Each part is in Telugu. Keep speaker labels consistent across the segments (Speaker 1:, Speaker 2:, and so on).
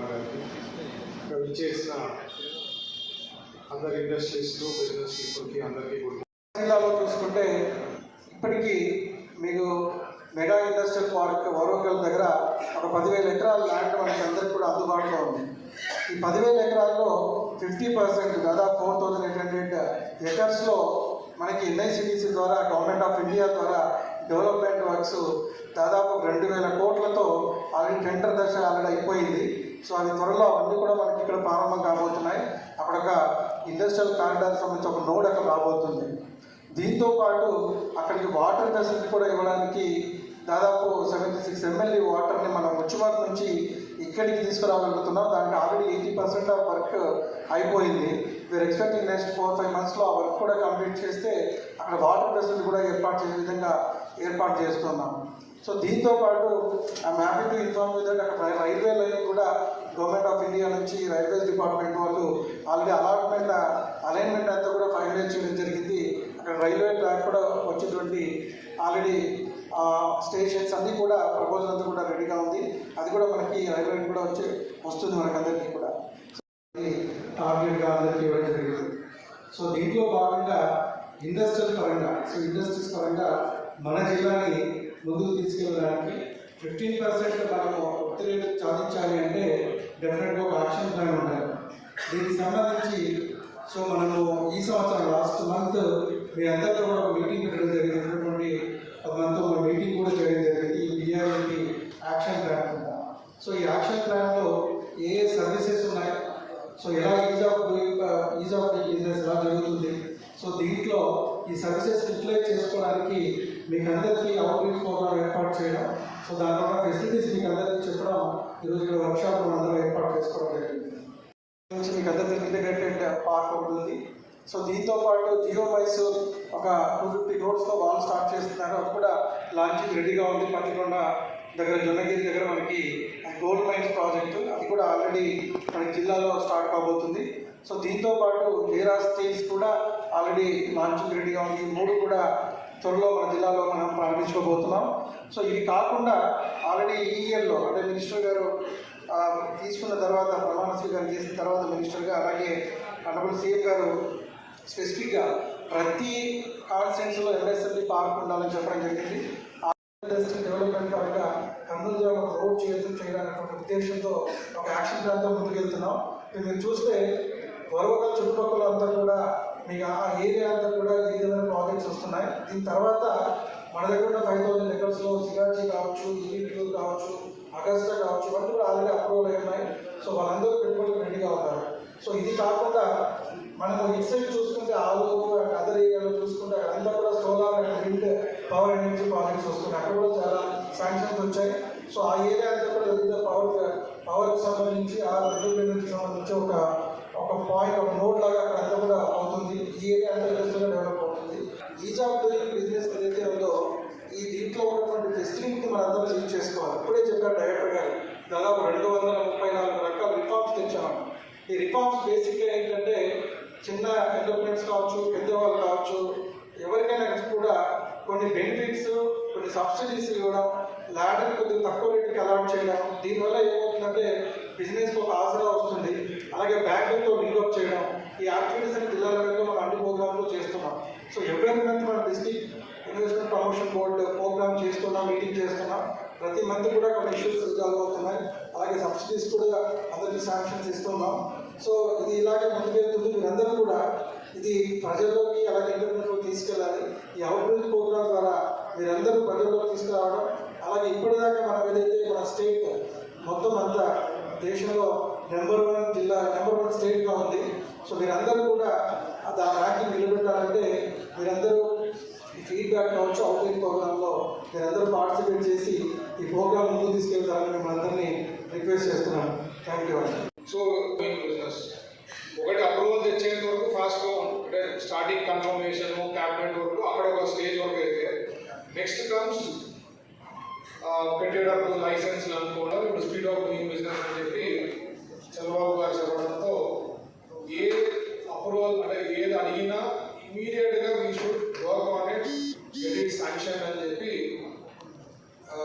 Speaker 1: కుమార్ గారికి ఇక్కడ విచ్చేసిన అందరి ఇండస్ట్రీస్లో బిజినెస్ పీపుల్కి అందరికీ కూడా
Speaker 2: జిల్లాలో చూసుకుంటే ఇప్పటికీ మీకు మెగా ఇండస్ట్రియల్ పార్క్ వరంగల్ దగ్గర ఒక పదివేల ఎకరాల ల్యాండ్ మనకి అందరికీ కూడా అందుబాటులో ఉంది. ఈ పదివేల ఎకరాల్లో ఫిఫ్టీ పర్సెంట్ దాదాపు ఫోర్ థౌజండ్ ఎయిట్ హండ్రెడ్ ఎకర్స్లో మనకి ఎన్ఐసిడిసి ద్వారా గవర్నమెంట్ ఆఫ్ ఇండియా ద్వారా డెవలప్మెంట్ వర్క్స్ దాదాపు రెండు వేల కోట్లతో ఆల్రెడీ టెండర్ దశ ఆల్రెడీ అయిపోయింది. సో అది త్వరలో అవన్నీ కూడా మనకి ఇక్కడ ప్రారంభం కాబోతున్నాయి. అక్కడ ఒక ఇండస్ట్రియల్ కారిడార్ సంబంధించి ఒక నోడ్ అక్కడ రాబోతుంది. దీంతో పాటు అక్కడికి వాటర్ ఫెసిలిటీ కూడా ఇవ్వడానికి దాదాపు సెవెంటీ సిక్స్ ఎమ్మెల్యే వాటర్ని మనం ముచ్చుమార్ నుంచి ఇక్కడికి తీసుకురాగలుగుతున్నాం దానికి already eighty percent of work అయిపోయింది. We are expecting next four five మంత్స్లో ఆ వర్క్ కూడా కంప్లీట్ చేస్తే అక్కడ వాటర్ ఫెసిలిటీ కూడా ఏర్పాటు చేసే విధంగా ఏర్పాటు చేస్తున్నాం. సో దీంతో పాటు I'm happy to inform you that అక్కడ రైల్వే లైన్ కూడా గవర్నమెంట్ ఆఫ్ ఇండియా నుంచి రైల్వేస్ డిపార్ట్మెంట్ వాళ్ళు ఆల్రెడీ అలాట్మెంట్ అలైన్మెంట్ అంతా కూడా ఫైనలైజ్ చేయడం జరిగింది. అక్కడ రైల్వే ట్రాక్ కూడా వచ్చేటువంటి ఆల్రెడీ స్టేషన్స్ అన్నీ కూడా ప్రపోజల్ అంతా కూడా రెడీగా ఉంది. అది కూడా మనకి రైల్వే కూడా వచ్చి వస్తుంది మనకందరికీ కూడా. టార్గెట్గా అందరికీ ఇవ్వడం జరిగింది. సో దీంట్లో భాగంగా ఇండస్ట్రియల్ పరంగా సో ఇండస్ట్రీస్ పరంగా మన జిల్లాని ముందుకు తీసుకెళ్ళడానికి ఫిఫ్టీన్ పర్సెంట్ మనము ఒత్తిడి సాధించాలి అంటే డెఫినెట్గా ఒక యాక్షన్ ప్లాన్ ఉండాలి. దీనికి సంబంధించి సో మనము ఈ సంవత్సరం లాస్ట్ మంత్ మీ అందరితో కూడా ఒక మీటింగ్ పెట్టడం జరిగినటువంటి మనతో ఒక మీటింగ్ కూడా చేయడం జరిగింది. ఈ బిఆర్ఎల్పి యాక్షన్ ప్లాన్ కింద. సో ఈ యాక్షన్ ప్లాన్లో ఏ ఏ సర్వీసెస్ ఉన్నాయి? సో ఎలా ease of doing ease of doing business ఎలా జరుగుతుంది? సో దీంట్లో ఈ సర్వీసెస్ యూటిలైజ్ చేసుకోవడానికి మీకు అందరికీ అవుట్రీచ్ ప్రోగ్రామ్ ఏర్పాటు చేయడం. సో దానివల్ల ఫెసిలిటీస్ మీకు అందరికీ చెప్పడం. ఈరోజు ఇక్కడ వర్క్షాప్ అందరూ ఏర్పాటు చేసుకోవడం జరిగింది. నుంచి మీకు అందరికీ ఇంటిగ్రేటెడ్ పార్క్ ఉంటుంది సో దీంతో పాటు జియో మైసూర్ ఒక టూ ఫిఫ్టీ క్రోడ్స్తో వాళ్ళు స్టార్ట్ చేస్తున్నారు. అది కూడా లాంచింగ్ రెడీగా ఉంది. పత్తికొండ దగ్గర జొన్నగిరి దగ్గర మనకి గోల్డ్ మైన్స్ ప్రాజెక్టు. అది కూడా ఆల్రెడీ మన జిల్లాలో స్టార్ట్ కాబోతుంది. సో దీంతో పాటు వేరా స్టీల్స్ కూడా ఆల్రెడీ లాంచింగ్ రెడీగా ఉంది. మూడు కూడా త్వరలో మన జిల్లాలో మనం ప్రారంభించుకోబోతున్నాం. సో ఇవి కాకుండా ఆల్రెడీ ఈ ఇయర్లో అంటే మినిస్టర్ గారు తీసుకున్న తర్వాత ప్రమాణ స్వీకారం చేసిన తర్వాత మినిస్టర్గా అలాగే అనబుల్ సీఎం గారు స్పెసిఫిక్గా ప్రతి కాన్స్టిట్యూన్సీలో ఎంఎస్ఎల్బి పార్క్ ఉండాలని చెప్పడం జరిగింది. ఆంధ్రప్రదేశ్ ఇండస్ట్రీ డెవలప్మెంట్ పరంగా కర్నూలు జిల్లా ఒక రోడ్ చేయడం చేయాలనే ఉద్దేశంతో ఒక యాక్షన్ ప్లాన్తో ముందుకెళ్తున్నాం. మీరు చూస్తే వరవక చుట్టుపక్కల అంతా కూడా మీకు ఆ ఏరియా అంతా కూడా ఈ విధమైన ప్రాజెక్ట్స్ వస్తున్నాయి. దీని తర్వాత మన దగ్గర ఉన్న ఫైవ్ థౌసండ్ ఎకర్స్లో సిగాచి కావచ్చు ఈవీపీ కావచ్చు అగస్టా కావచ్చు ఇవన్నీ కూడా ఆల్రెడీ అప్రూవల్ అయి ఉన్నాయి. సో వాళ్ళందరూ పెట్టుబడులకు రెడీగా ఉన్నారు. సో ఇది కాకుండా మనకు ఇటు సైడ్ చూసుకుంటే ఆలూరు అండ్ అదర్ ఏరియాలో చూసుకుంటే అదంతా కూడా solar and wind power energy projects వస్తున్నాయి. అక్కడ కూడా చాలా శాంక్షన్స్ వచ్చాయి. సో ఆ ఏరియా అంతా కూడా వివిధ పవర్ పవర్కి సంబంధించి ఆ రెన్యూబుల్ సంబంధించి ఒక ఒక పాయింట్ ఒక నోడ్ లాగా అక్కడ అంతా కూడా అవుతుంది. ఈ ఏరియా అంతా ఇండస్ట్రీగా డెవలప్ అవుతుంది. ఈజ్ ఆఫ్ డూయింగ్ బిజినెస్ ఏదైతే ఉందో ఈ దీంట్లో ఉన్నటువంటి ఫెసిలిటీ మనందరం యూజ్ చేసుకోవాలి. ఇప్పుడే చెప్పారు డైరెక్టర్ గారు దాదాపు రెండు వందల ముప్పై నాలుగు రకాల రిఫార్మ్స్ తెచ్చాము ఈ రిఫార్మ్స్ బేసిక్గా ఏంటంటే చిన్న ఎంటర్ప్రైన్స్ కావచ్చు పెద్దవాళ్ళు కావచ్చు ఎవరికైనా కూడా కొన్ని బెనిఫిట్స్ కొన్ని సబ్సిడీస్ ఇవ్వడం ల్యాండ్ని కొద్దిగా తక్కువ రేటుకి అలాట్ చేయడం దీనివల్ల ఏమవుతుందంటే బిజినెస్కి ఒక ఆసరా వస్తుంది. అలాగే బ్యాంకులతో లింక్అప్ చేయడం ఈ యాక్టివిటీస్ అన్ని జిల్లా మనం అన్ని ప్రోగ్రామ్లు చేస్తున్నాం. సో ఎవరి మంత్ మన district investment promotion board programme చేస్తున్నాం మీటింగ్ చేస్తున్నాం. ప్రతి మంత్ కూడా కొన్ని ఇష్యూస్ రిజాల్వ్ అవుతున్నాయి. అలాగే సబ్సిడీస్ కూడా అందరికీ శాంక్షన్స్ ఇస్తున్నాం. సో ఇది ఇలాగే ముందుకే ఇది ప్రజల్లోకి అలాగే ఇంటర్నెట్లోకి తీసుకెళ్ళాలి. ఈ అవుట్రీచ్ ప్రోగ్రామ్ ద్వారా మీరందరూ ప్రజల్లోకి తీసుకురావడం అలాగే ఇప్పటిదాకా మనం ఏదైతే మన స్టేట్ మొత్తం అంతా దేశంలో నెంబర్ వన్ జిల్లా నెంబర్ వన్ స్టేట్గా ఉంది. సో మీరందరూ కూడా దాని ర్యాంకింగ్ నిలబెట్టాలంటే మీరందరూ ఈ ఫీడ్బ్యాక్ కావచ్చు అవుట్రీచ్ ప్రోగ్రాంలో మీరందరూ పార్టిసిపేట్ చేసి ఈ ప్రోగ్రామ్ ముందుకు తీసుకెళ్తారని మిమ్మల్ని అందరినీ రిక్వెస్ట్ చేస్తున్నాను. థ్యాంక్ యూ అండి
Speaker 1: సో బిజినెస్ ఒకటి అప్రూవల్ తెచ్చేంత వరకు ఫాస్ట్గా అంటే స్టార్టింగ్ కన్ఫర్మేషన్ క్యాబినెట్ వరకు అక్కడ ఒక స్టేజ్ వరకు అయితే నెక్స్ట్ కమ్స్ పెట్టేటప్ లైసెన్స్ అనుకోవడం ఇప్పుడు స్పీడ్ ఆఫ్ డూయింగ్ బిజినెస్ అని చెప్పి చంద్రబాబు గారు చెప్పడంతో ఏ అప్రూవల్ అంటే ఏది అడిగినా ఇమీడియట్గా we should work on it get it sanction అని చెప్పి ఆ,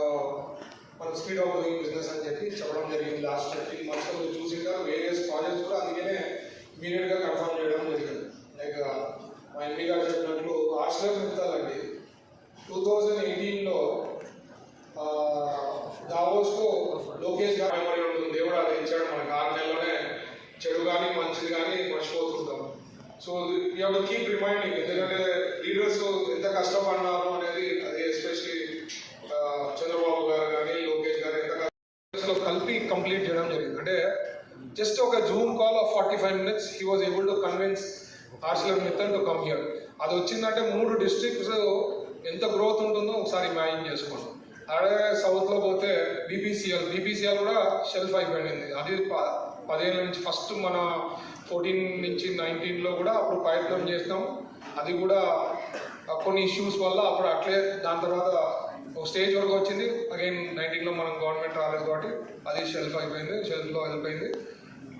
Speaker 1: మన స్పీడ్ ఆఫ్ డూయింగ్ బిజినెస్ అని చెప్పి చెప్పడం జరిగింది లాస్ట్ ఫిఫ్టీన్ వర్క్స్ మీరు చూసింటారు వేరియస్ ప్రాజెక్ట్స్ కూడా అందుకనే ఇమీడియట్గా కన్ఫర్మ్ చేయడం జరిగింది లైక్ మా ఎంపీ గారు చెప్పినట్లు ఆర్సలర్ చెప్తారండి టూ థౌజండ్ ఎయిటీన్లో దావోస్లో లోకేష్ గారు మెమరీ ఉంటుంది. దేవుడు అది ఇచ్చాడు మనకు. ఆరు నెలలోనే చెడు కానీ మంచిది కానీ మర్చిపోతుంటాం. So you have keep reminding ఎందుకంటే లీడర్స్ ఎంత కష్టపడినారు అనేది అది ఎస్పెషలీ చంద్రబాబు గారు కానీ లోకేష్ గారు ఎంత కష్టం కలిపి కంప్లీట్ చేయడం జరిగింది. అంటే జస్ట్ ఒక Zoom call of forty five minutes he was able to convince Arcelor Mittal to come here అది వచ్చిందంటే మూడు డిస్ట్రిక్ట్స్ ఎంత గ్రోత్ ఉంటుందో ఒకసారి ఇమాజిన్ చేసుకోండి. అదే సౌత్లో పోతే బీపీసీఎల్ బీపీసీఎల్ కూడా షెల్ఫ్ అయిపోయింది. అది ప- పదిహేను నుంచి ఫస్ట్ మన ఫోర్టీన్ నుంచి నైన్టీన్లో కూడా అప్పుడు ప్రయత్నం చేస్తాం అది కూడా కొన్ని ఇష్యూస్ వల్ల అప్పుడు అట్లే దాని తర్వాత ఒక స్టేజ్ వరకు వచ్చింది. అగైన్ నైన్టీన్లో మనం గవర్నమెంట్ రాలేదు కాబట్టి అది షెల్ఫ్ అయిపోయింది షెల్ఫ్లో వెళ్ళిపోయింది.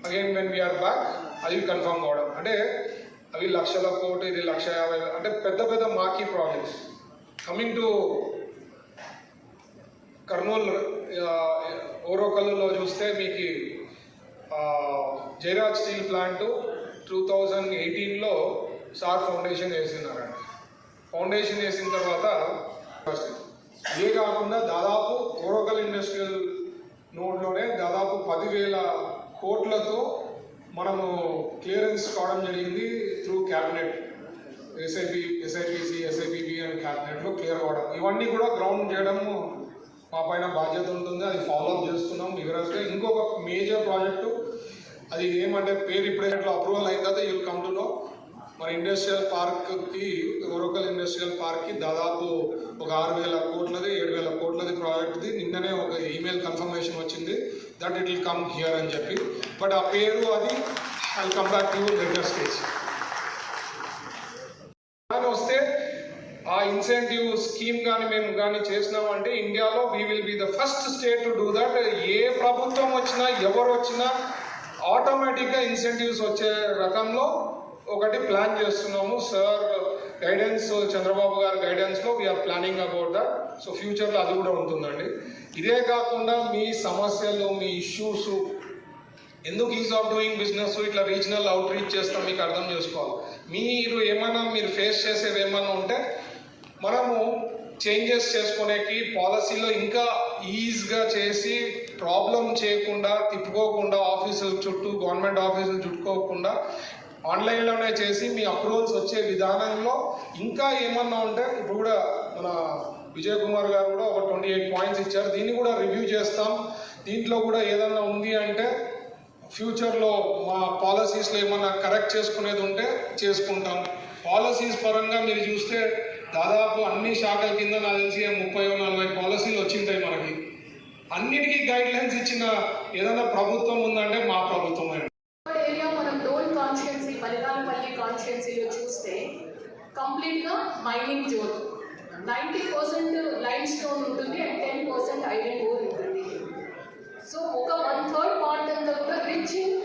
Speaker 1: Again when we are back అది కన్ఫర్మ్ కావడం. అంటే అవి లక్షల కోటి ఇది లక్ష యాభై అంటే పెద్ద పెద్ద మాకీ ప్రాజెక్ట్స్ కమింగ్ టు కర్నూలు ఓరోకల్లులో చూస్తే మీకు Jayaraj steel plant two thousand ఎయిటీన్లో సార్ ఫౌండేషన్ వేసినారండి ఫౌండేషన్ వేసిన తర్వాత ఇదే కాకుండా దాదాపు ఓరోకల్ ఇండస్ట్రియల్ నోడ్లోనే దాదాపు పదివేల కోట్లతో మనము క్లియరెన్స్ కావడం జరిగింది through cabinet. SIP SIPC SIPB and క్యాబినెట్లో క్లియర్ అవ్వడం. ఇవన్నీ కూడా గ్రౌండ్ చేయడము మా పైన బాధ్యత ఉంటుంది. అది ఫాలో అప్ చేస్తున్నాం. వివరంగా ఇంకొక మేజర్ ప్రాజెక్టు అది ఏమంటే పేరు ఇప్పుడే అప్రూవల్ అయిన తర్వాత యూల్ కమ్ టు నో మన ఇండస్ట్రియల్ పార్క్కి ఓరకల్ ఇండస్ట్రియల్ పార్క్కి దాదాపు ఒక ఆరు వేల కోట్లది ఏడు వేల కోట్లది ప్రాజెక్ట్ది నిన్ననే ఒక ఈమెయిల్ కన్ఫర్మేషన్ వచ్చింది. That it will come here అని చెప్పి. బట్ ఆ పేరు అది I come back to letter stage వస్తే ఆ ఇన్సెంటివ్ స్కీమ్ కానీ మేము కానీ చేసినామంటే ఇండియాలో we will be the first state to do that ఏ ప్రభుత్వం వచ్చినా ఎవరు వచ్చినా ఆటోమేటిక్గా ఇన్సెంటివ్స్ వచ్చే రకంలో ఒకటి ప్లాన్ చేస్తున్నాము. సార్ గైడెన్స్ చంద్రబాబు గారి గైడెన్స్లో we are planning about that so ఫ్యూచర్లో అది కూడా ఉంటుందండి. ఇదే కాకుండా మీ సమస్యలు మీ ఇష్యూస్ ఎందుకు ఈజ్ ఆఫ్ డూయింగ్ బిజినెస్ ఇట్లా రీజనల్ అవుట్ రీచ్ చేస్తాం మీకు అర్థం చేసుకోవాలి. మీరు ఏమైనా మీరు ఫేస్ చేసేది ఏమైనా ఉంటే మనము చేంజెస్ చేసుకునేకి పాలసీలో ఇంకా ఈజీగా చేసి ప్రాబ్లం చేయకుండా తిప్పుకోకుండా ఆఫీసుల చుట్టూ గవర్నమెంట్ ఆఫీసులు చుట్టుకోకుండా ఆన్లైన్లోనే చేసి మీ అప్రూవల్స్ వచ్చే విధానంలో ఇంకా ఏమన్నా ఉంటే ఇప్పుడు కూడా మన విజయ్ కుమార్ గారు కూడా ఒక ట్వంటీ ఎయిట్ పాయింట్స్ ఇచ్చారు. దీన్ని కూడా రివ్యూ చేస్తాం. దీంట్లో కూడా ఏదన్నా ఉంది అంటే ఫ్యూచర్లో మా పాలసీస్లో ఏమన్నా కరెక్ట్ చేసుకునేది ఉంటే చేసుకుంటాం పాలసీస్ పరంగా మీరు చూస్తే దాదాపు అన్ని శాఖల కింద నాకు తెలిసి ముప్పై నలభై పాలసీలు వచ్చింటాయి మనకి. అన్నిటికీ గైడ్ లైన్స్ ఇచ్చిన ఏదైనా ప్రభుత్వం ఉందంటే మా ప్రభుత్వమే
Speaker 3: ఏరియా మనం డోన్ కాన్స్టిట్యున్సీ బలిదానపల్లి కాన్స్టిట్యున్సీలో చూస్తే కంప్లీట్గా mining zone. Ninety percent limestone ఉంటుంది and ten percent iron ore so ఒక వన్ థర్డ్ పార్ట్ అంతా కూడా రిచ్ ఇన్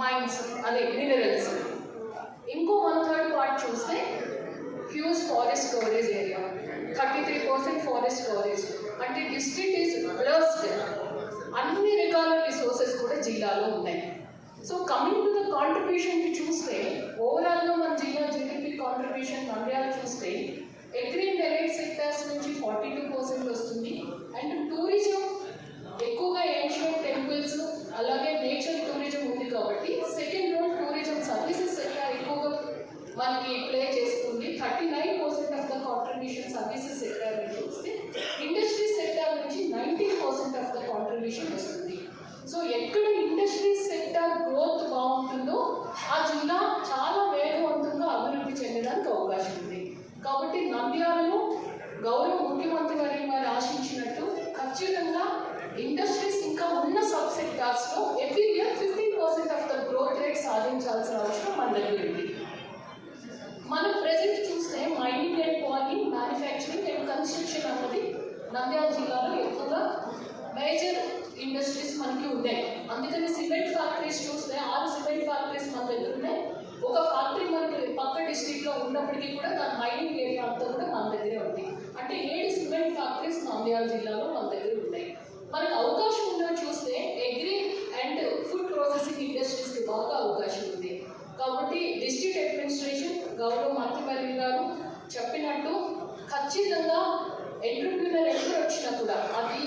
Speaker 3: మైన్స్ అదే మినరల్స్ ఇంకో వన్ థర్డ్ పార్ట్ చూస్తే huge forest coverage area thirty three percent forest coverage అంటే డిస్ట్రిక్ట్ ఈస్ బ్లస్డ్ అన్ని రకాల రిసోర్సెస్ కూడా జిల్లాలో ఉన్నాయి. సో కమింగ్ టు ద కాంట్రిబ్యూషన్కి చూస్తే ఓవరాల్గా మన జిల్లా జీడిపి కాంట్రిబ్యూషన్ నంద్యాల చూస్తే అగ్రి అండ్ ఎలైట్ సెక్టర్స్ నుంచి ఫార్టీ టూ పర్సెంట్ వస్తుంది. అండ్ టూరిజం ఎక్కువగా ఏన్షియంట్ టెంపుల్స్ అలాగే నేచర్ టూరిజం ఉంది కాబట్టి second role tourism services sector ఎక్కువగా మనకి ప్లే చేస్తుంది. Thirty nine percent of the contribution services sector నుంచి వస్తే ఇండస్ట్రీ సెక్టర్ నుంచి nineteen percent of the contribution వస్తుంది. సో ఎక్కడ ఇండస్ట్రీ సెక్టర్ గ్రోత్ బాగుంటుందో ఆ జిల్లా చాలా వేగవంతంగా అభివృద్ధి చెందడానికి అవకాశం ఉంది. కాబట్టి నంద్యాలలో గౌరవ ముఖ్యమంత్రి గారి వారు ఆశించినట్టు ఖచ్చితంగా ఇండస్ట్రీస్ ఇంకా ఉన్న sub సెక్టార్స్లో every year fifteen percent of the growth rate సాధించాల్సిన అవసరం మన దగ్గర ఉంది. మనం ప్రెసెంట్ చూస్తే mining and quarrying manufacturing and construction అన్నది నంద్యాల జిల్లాలో ఎక్కువగా మేజర్ ఇండస్ట్రీస్ మనకి ఉన్నాయి. అందుకని సిమెంట్ ఫ్యాక్టరీస్ చూస్తే ఆరు సిమెంట్ ఫ్యాక్టరీస్ మన దగ్గర ఉన్నాయి. ఒక ఫ్యాక్టరీ మనకి పక్క డిస్ట్రిక్ట్లో ఉన్నప్పటికీ కూడా దాని మైనింగ్ ఏరియా అంతా కూడా మన దగ్గరే ఉంది. అంటే ఏడు సిమెంట్ ఫ్యాక్టరీస్ నంద్యాల జిల్లాలో మన దగ్గర ఉన్నాయి. మనకు అవకాశం ఉన్న చూస్తే అగ్రి అండ్ ఫుడ్ ప్రాసెసింగ్ ఇండస్ట్రీస్కి బాగా అవకాశం ఉంది. కాబట్టి డిస్ట్రిక్ట్ అడ్మినిస్ట్రేషన్ గౌరవ మంత్రివర్యులు గారు చెప్పినట్టు ఖచ్చితంగా ఎంటర్ప్రీనర్ ఎక్కడ వచ్చినా కూడా అది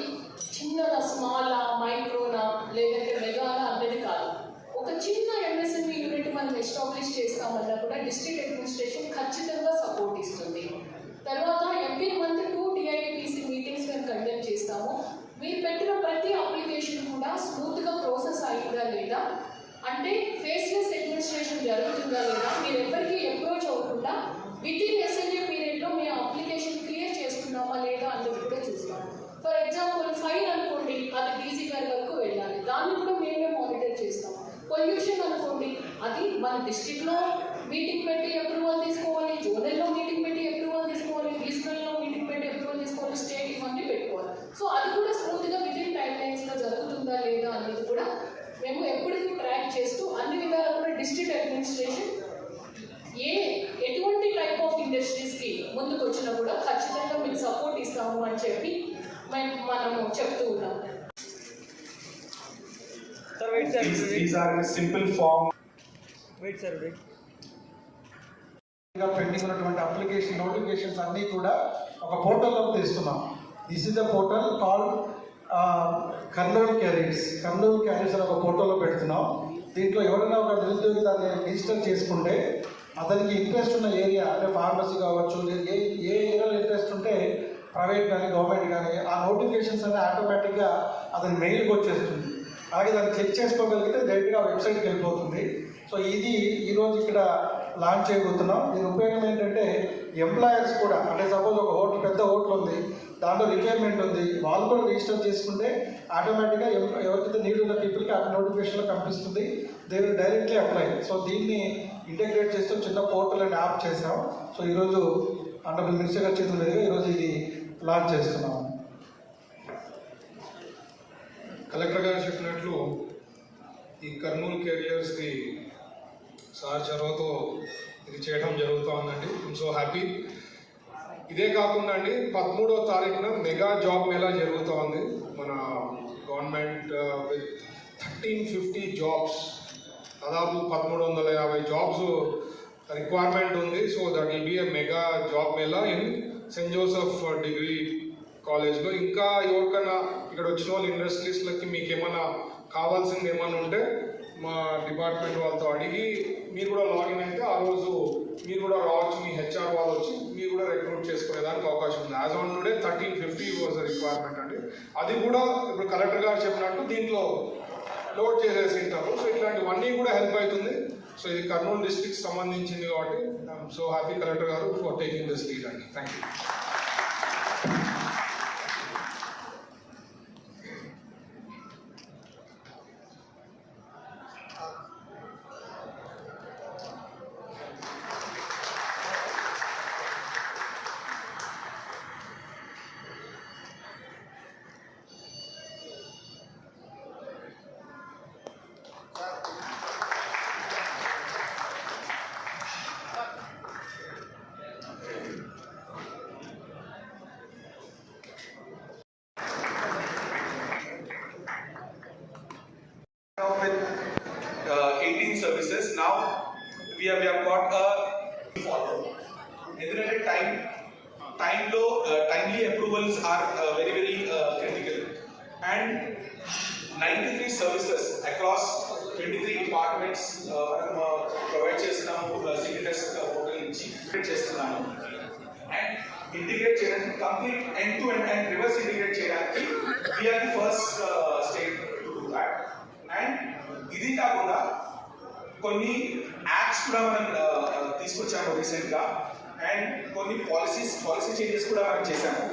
Speaker 3: చిన్న స్మాలా మైక్రోనా లేదంటే మెగానా అన్నది కాదు. ఒక చిన్న ఎంఎస్ఎంఈ యూనిట్ మనం ఎస్టాబ్లిష్ చేస్తామన్నా కూడా డిస్ట్రిక్ట్ అడ్మినిస్ట్రేషన్ ఖచ్చితంగా సపోర్ట్ ఇస్తుంది. ఫర్ ఎగ్జాంపుల్ ఫైన్ అనుకోండి అది డీజీ గారి వరకు వెళ్ళాలి. దాన్ని కూడా మేమే మానిటర్ చేస్తాం. పొల్యూషన్ అనుకోండి అది మన డిస్ట్రిక్ట్లో మీటింగ్ పెట్టి అప్రూవల్ తీసుకోవాలి జోనల్లో మీటింగ్ పెట్టి అప్రూవల్ తీసుకోవాలి రీజనల్లో మీటింగ్ పెట్టి అప్రూవల్ తీసుకోవాలి స్టేట్ ఇవన్నీ పెట్టుకోవాలి. సో అది కూడా స్మూత్గా విత్ ఇన్ టైం లైన్స్లో జరుగుతుందా లేదా అనేది కూడా మేము ఎప్పటికీ ట్రాక్ చేస్తూ అన్ని విధాలు కూడా డిస్ట్రిక్ట్ అడ్మినిస్ట్రేషన్ ఏ ఎటువంటి టైప్ ఆఫ్ ఇండస్ట్రీస్కి ముందుకు వచ్చినా కూడా ఖచ్చితంగా మీకు సపోర్ట్ ఇస్తాము అని చెప్పి మనము చెప్తూ
Speaker 4: simple form.
Speaker 5: wait, sir. Wait.
Speaker 2: ఇంకా పెండింగ్ ఉన్నటువంటి అప్లికేషన్ నోటిఫికేషన్స్ అన్నీ కూడా ఒక పోర్టల్లోకి తీస్తున్నాం this is the portal called Kurnool cares Kurnool cares అని ఒక పోర్టల్లో పెడుతున్నాం దీంట్లో ఎవరైనా ఒక నిరుద్యోగి దాన్ని రిజిస్టర్ చేసుకుంటే అతనికి ఇంట్రెస్ట్ ఉన్న ఏరియా అంటే ఫార్మసీ కావచ్చు లేదా ఏ ఏ ఏరియాలో ఇంట్రెస్ట్ ఉంటే ప్రైవేట్ కానీ గవర్నమెంట్ కానీ ఆ నోటిఫికేషన్స్ అనేది ఆటోమేటిక్గా అతని మెయిల్కి వచ్చేస్తుంది. అలాగే దాన్ని చెక్ చేసుకోగలిగితే డైరెక్ట్గా వెబ్సైట్కి వెళ్ళిపోతుంది. సో ఇది ఈరోజు ఇక్కడ లాంచ్ చేయబోతున్నాం. దీని ఉపయోగం ఏంటంటే ఎంప్లాయర్స్ కూడా అంటే సపోజ్ ఒక హోటల్ పెద్ద హోటల్ ఉంది దాంట్లో రిక్వైర్మెంట్ ఉంది వాళ్ళు కూడా రిజిస్టర్ చేసుకుంటే ఆటోమేటిక్గా ఎవరికైతే నీడ్ ఉన్న పీపుల్కి ఆ నోటిఫికేషన్లో కనిపిస్తుంది. They will directly apply so దీన్ని ఇంటగ్రేట్ చేస్తూ చిన్న పోర్టల్ అండ్ యాప్ చేసాం సో ఈరోజు ఆనరబుల్ మినిస్టర్ గారి చేతుల మీదుగా ఈరోజు ఇది లాంచ్ చేస్తున్నాం
Speaker 1: కలెక్టర్ గారు చెప్పినట్లు ఈ కర్నూలు కెరియర్స్ది సార్ చొరవతో ఇది చేయడం జరుగుతూ ఉందండి ఐమ్ సో హ్యాపీ ఇదే కాకుండా అండి పదమూడవ తారీఖున మెగా జాబ్ మేళా జరుగుతూ ఉంది మన government with thirteen fifty jobs దాదాపు పదమూడు వందల యాభై జాబ్స్ రిక్వైర్మెంట్ ఉంది. So that will be mega job mela in saint Joseph degree కాలేజ్లో ఇంకా ఎవరికైనా ఇక్కడ వచ్చిన వాళ్ళు ఇండస్ట్రీస్లకి మీకు ఏమైనా కావాల్సింది ఏమైనా ఉంటే మా డిపార్ట్మెంట్ వాళ్ళతో అడిగి మీరు కూడా లాగిన్ అయితే ఆ రోజు మీరు కూడా రావచ్చు మీ హెచ్ఆర్ వాళ్ళు వచ్చి మీరు కూడా రిక్రూట్ చేసుకునేదానికి అవకాశం ఉంది. As on today thirteen fifty was requirement అండి. అది కూడా ఇప్పుడు కలెక్టర్ గారు చెప్పినట్టు దీంట్లో లోడ్ చేసేసి ఉంటారు. సో ఇట్లాంటివన్నీ కూడా హెల్ప్ అవుతుంది. సో ఇది కర్నూలు డిస్ట్రిక్ట్ సంబంధించింది కాబట్టి సో హ్యాపీ కలెక్టర్ గారు ఫర్ టేకింగ్ దిస్ లీడ్ అండి. Thank you
Speaker 4: 93 services across 23 departments మనం uh, ప్రొవైడ్ చేస్తున్నాము uh, సిగ్నేటర్స్ పోర్టల్ uh, నుంచి చేస్తున్నాము. అండ్ ఇంటిగ్రేట్ చేయడానికి complete end to end and reverse integrate చేయడానికి we are the first state to do that and ఇది కాకుండా కొన్ని యాప్స్ కూడా మనం తీసుకొచ్చాము రీసెంట్గా అండ్ కొన్ని పాలసీస్ పాలసీ చేంజెస్ కూడా మనం చేశాము.